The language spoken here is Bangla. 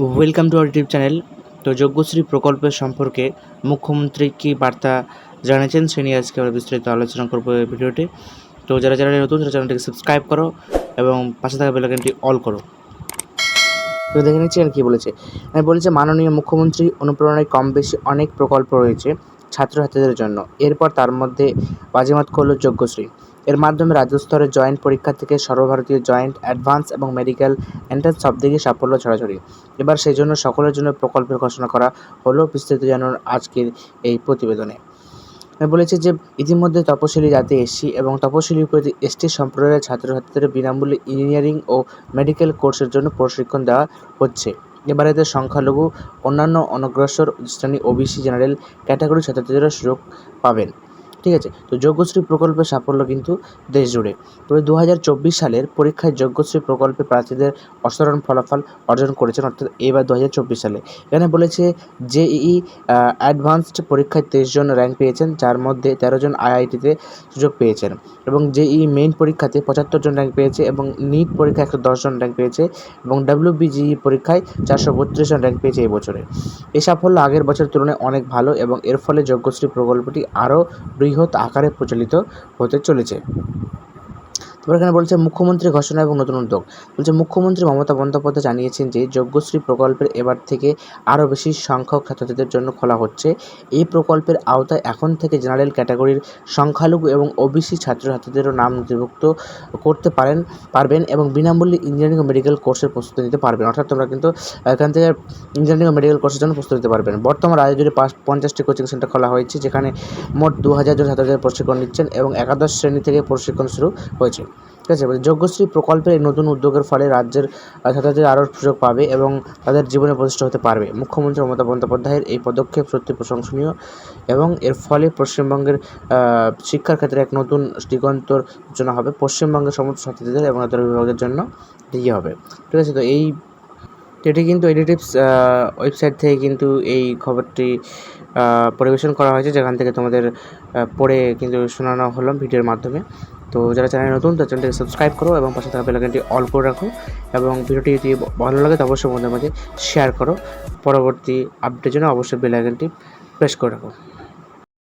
Welcome to our YouTube channel. তো যজ্ঞশ্রী প্রকল্পের সম্পর্কে মুখ্যমন্ত্রী কী বার্তা জানিয়েছেন সে নিয়ে আজকে আমরা বিস্তারিত আলোচনা করব এই ভিডিওটি তো যারা যারা নতুন, তারা চ্যানেলটিকে সাবস্ক্রাইব করো এবং পাশে থাকা বেলাইকনটি অল করো। তো দেখে নিচ্ছি আর কী বলেছে। আমি বলেছে, মাননীয় মুখ্যমন্ত্রী, অনুপ্রেরণায় কম বেশি অনেক প্রকল্প রয়েছে ছাত্রছাত্রীদের জন্য। এরপর তার মধ্যে বাজিমাত করল যজ্ঞশ্রী। এর মাধ্যমে রাজ্য স্তরে জয়েন্ট পরীক্ষা থেকে সর্বভারতীয় জয়েন্ট, অ্যাডভান্স এবং মেডিকেল এন্ট্রান্স সব দিকে সাফল্য, ছড়াছড়ি। এবার সেই জন্য সকলের জন্য প্রকল্পের ঘোষণা করা হলো বিস্তারিত জানানোর আজকের এই প্রতিবেদনে। বলেছে যে ইতিমধ্যে তপশিলি জাতি এসসি এবং তপশিলি উপজাতি এসটি সম্প্রদায়ের ছাত্রছাত্রীদের বিনামূল্যে ইঞ্জিনিয়ারিং ও মেডিকেল কোর্সের জন্য প্রশিক্ষণ দেওয়া হচ্ছে। এবার এতে সংখ্যালঘু, অন্যান্য অনগ্রসর শ্রেণি ওবিসি জেনারেল ক্যাটাগরি ছাত্রছাত্রীরা সুযোগ পাবেন। ঠিক আছে? তো যজ্ঞশ্রী প্রকল্পের সাফল্য কিন্তু দেশ জুড়ে তবে দু হাজার চব্বিশ সালের পরীক্ষায় যজ্ঞশ্রী প্রকল্পে প্রার্থীদের অসাধারণ ফলাফল অর্জন করেছেন, অর্থাৎ এবার দু হাজার চব্বিশ সালে। এখানে বলেছে জেইই অ্যাডভান্সড পরীক্ষায় তেইশ জন র্যাঙ্ক পেয়েছেন, যার মধ্যে তেরো জন আইআইটিতে সুযোগ পেয়েছেন। এবং জেইই মেইন পরীক্ষাতে পঁচাত্তর জন র্যাঙ্ক পেয়েছে এবং নিট পরীক্ষায় একশো দশ জন র্যাঙ্ক পেয়েছে এবং ডাব্লিউবিজিই পরীক্ষায় চারশো বত্রিশ জন র্যাঙ্ক পেয়েছে এই বছরে এই সাফল্য আগের বছরের তুলনায় অনেক ভালো এবং এর ফলে যজ্ঞশ্রী প্রকল্পটি আরও বৃহৎ আকারে প্রচলিত হতে চলেছে। তারপর এখানে বলছে মুখ্যমন্ত্রী ঘোষণা এবং নতুন উদ্যোগ। বলছে মুখ্যমন্ত্রী মমতা বন্দ্যোপাধ্যায় জানিয়েছেন যে, যজ্ঞশ্রী প্রকল্পের এবার থেকে আরও বেশি সংখ্যক ছাত্রছাত্রীদের জন্য খোলা হচ্ছে। এই প্রকল্পের আওতায় এখন থেকে জেনারেল ক্যাটাগরির সংখ্যালঘু এবং ওবিসি ছাত্রছাত্রীদেরও নাম নথিভুক্ত করতে পারেন, পারবেন এবং বিনামূল্যে ইঞ্জিনিয়ারিং ও মেডিকেল কোর্সের প্রস্তুতি নিতে পারবেন। অর্থাৎ তোমরা কিন্তু এখান থেকে ইঞ্জিনিয়ারিং ও মেডিকেল কোর্সের জন্য প্রস্তুতি নিতে পারবেন। বর্তমান রাজ্য জুড়ে পাঁচ, পঞ্চাশটি কোচিং সেন্টার খোলা হয়েছে, যেখানে মোট দু হাজার জন ছাত্রছাত্রী প্রশিক্ষণ নিচ্ছেন এবং একাদশ শ্রেণি থেকে প্রশিক্ষণ শুরু হয়েছে। ঠিক আছে। মানে যজ্ঞশ্রী প্রকল্পের নতুন উদ্যোগের ফলে রাজ্যের ছাত্রছাত্রীরা আরও সুযোগ পাবে এবং তাদের জীবনে প্রতিষ্ঠিত হতে পারবে। মুখ্যমন্ত্রী মমতা বন্দ্যোপাধ্যায়ের এই পদক্ষেপ সত্যি প্রশংসনীয় এবং এর ফলে পশ্চিমবঙ্গের শিক্ষার ক্ষেত্রে এক নতুন দিগন্তর সূচনা হবে। পশ্চিমবঙ্গের সমস্ত ছাত্রীদের এবং তাদের অভিভাবকদের জন্য ইয়ে হবে। ঠিক আছে, তো এই, এটি কিন্তু এডিটিভস ওয়েবসাইট থেকে কিন্তু এই খবরটি পরিবেশন করা হয়েছে। যেখান থেকে তোমাদের পড়ে কিন্তু শোনানো হলো ভিডিওর মাধ্যমে। তো যারা চ্যানেল নতুন, তার চ্যানেলটিকে সাবস্ক্রাইব করো এবং পাশে থাকা বেলাইকনটি অল করে রাখো এবং ভিডিওটি যদি ভালো লাগে, তো অবশ্যই বন্ধুদের মাঝে শেয়ার করো। পরবর্তী আপডেটের জন্য অবশ্যই বেলাইকনটি প্রেস করে রাখো।